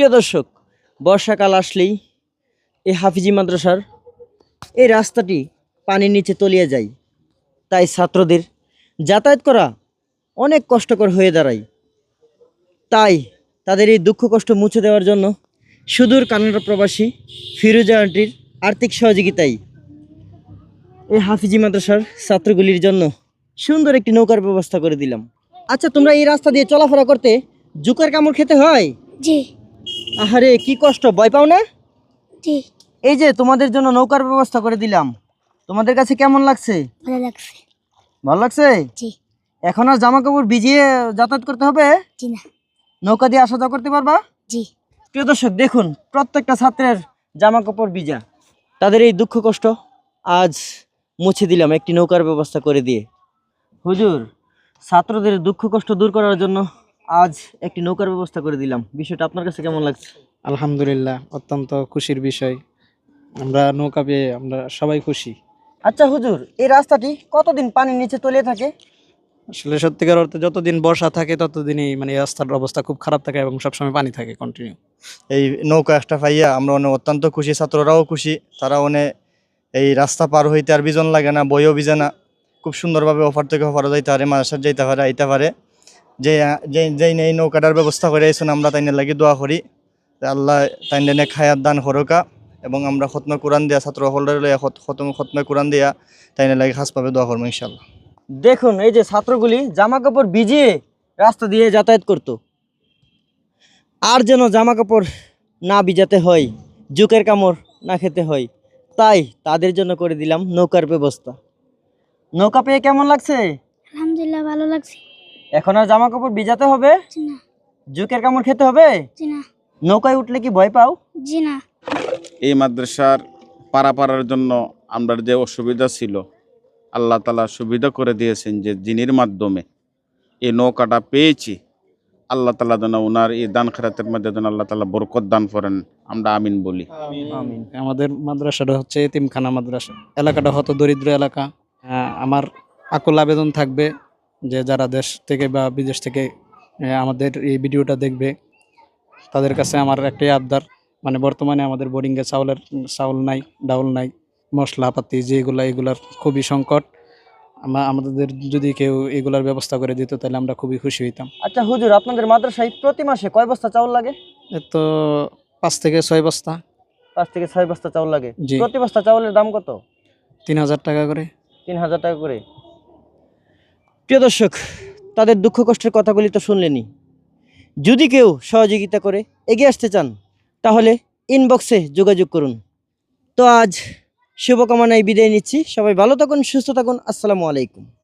প্রিয় দর্শক, বর্ষাকাল আসলেই এই হাফিজি মাদ্রাসার এই রাস্তাটি পানির নিচে তলিয়ে যায়। তাই ছাত্রদের যাতায়াত করা অনেক কষ্টকর হয়ে দাঁড়ায়। তাই তাদের এই দুঃখ কষ্ট মুছে দেওয়ার জন্য সুদূর কানাডা প্রবাসী ফিরোজা আন্টির আর্থিক সহযোগিতাই এই হাফিজি মাদ্রাসার ছাত্রগুলির জন্য সুন্দর একটি নৌকার ব্যবস্থা করে দিলাম। আচ্ছা তোমরা এই রাস্তা দিয়ে চলাফেরা করতে জুকার কামড় খেতে হয়? জি। আহারে কি কষ্ট ভয় পাও না? এই যে তোমাদের জন্য নৌকার ব্যবস্থা করে দিলাম। তোমাদের কাছে কেমন লাগছে? ভালো লাগছে। ভালো লাগছে? জি। এখন আর জামা কাপড় ভিজিয়ে যাতায়াত করতে হবে? জি না। নৌকা দিয়ে আসা যাওয়া করতে পারবা? জি। প্রিয় দর্শক দেখুন প্রত্যেকটা ছাত্রের জামা কাপড় ভিজা। তাদের এই দুঃখ কষ্ট আজ মুছে দিলাম একটি নৌকার ব্যবস্থা করে দিয়ে। হুজুর ছাত্রদের দুঃখ কষ্ট দূর করার জন্য আজ একটি নৌকার ব্যবস্থা করে দিলাম। বিষয়টা আপনার কাছে কেমন লাগছে? আলহামদুলিল্লাহ অত্যন্ত খুশির বিষয়। আমরা নৌকা পেয়ে আমরা সবাই খুশি। আচ্ছা হুজুর এই রাস্তাটি কতদিন পানির নিচে তলিয়ে থাকে? আসলে সত্যিকার অর্থে যতদিন বর্ষা থাকে ততদিনই মানে এই রাস্তার অবস্থা খুব খারাপ থাকে এবং সবসময় পানি থাকে কন্টিনিউ এই নৌকা একটা পাইয়া আমরা অনেক অত্যন্ত খুশি ছাত্ররাও খুশি তারা অনেক এই রাস্তা পার হইতে আর বিজন লাগে না বইও বিজে না। খুব সুন্দরভাবে অফার থেকে অফারও যাইতে পারে মাদ্রাসার যাইতে পারে আইতে পারে। যে যে যেই এই নৌকাটার ব্যবস্থা করে আইসুন আমরা তাইনের লাগি দোয়া করি। আল্লাহ তাইনে খায়াত দান হরকা এবং আমরা খতমে কোরআন দিয়া ছাত্র খতম খতমে কোরআন দিয়া তাইনে লাগি খাস পাবে দোয়া করব ইনশাল্লাহ দেখুন এই যে ছাত্রগুলি জামা কাপড় ভিজিয়ে রাস্তা দিয়ে যাতায়াত করত। আর যেন জামা কাপড় না ভিজাতে হয় জুকের কামড় না খেতে হয় তাই তাদের জন্য করে দিলাম নৌকার ব্যবস্থা। নৌকা পেয়ে কেমন লাগছে? আলহামদুলিল্লাহ ভালো লাগছে। এখন আর জামা কাপড় ভিজাতে হবে? জি না। জুকের কামড় খেতে হবে? না। নৌকায় উঠলে কি ভয় পাও? জি না। এই মাদ্রাসার পারাপাড়ার জন্য আমরা যে অসুবিধা ছিল আল্লাহ তালা সুবিধা করে দিয়েছেন যে জিনির মাধ্যমে এই নৌকাটা পেয়েছি আল্লাহ তালা যেন ওনার এই দান খেরাতের মধ্যে যেন আল্লাহ তালা বরকত দান করেন আমরা আমিন বলি। আমিন। আমাদের মাদ্রাসাটা হচ্ছে এতিমখানা মাদ্রাসা। এলাকাটা হত দরিদ্র এলাকা। আমার আকুল আবেদন থাকবে যে যারা দেশ থেকে বা বিদেশ থেকে আমাদের এই ভিডিওটা দেখবে তাদের কাছে আমার একটাই আবদার মানে বর্তমানে আমাদের বোর্ডিংয়ে চাউলের চাউল নাই ডাউল নাই মশলাপাতি যেগুলো এগুলার খুবই সংকট। আমাদের যদি কেউ এগুলার ব্যবস্থা করে দিত তাহলে আমরা খুবই খুশি হইতাম। আচ্ছা হুজুর আপনাদের মাদ্রাসায় প্রতি মাসে কয় বস্তা চাউল লাগে? এ তো পাঁচ থেকে ছয় বস্তা। পাঁচ থেকে ছয় বস্তা চাউল লাগে। প্রতি বস্তা চাউলের দাম কত? তিন হাজার টাকা করে। তিন হাজার টাকা করে। প্রিয় দর্শক, তাদের দুঃখ কষ্টের কথাগুলি তো শুনলেনি যদি কেউ সহযোগিতা করে এগিয়ে আসতে চান, তাহলে ইনবক্সে যোগাযোগ করুন। তো আজ শুভকামনায় বিদায় নিচ্ছি। সবাই ভালো থাকুন, সুস্থ থাকুন। আসসালামু আলাইকুম।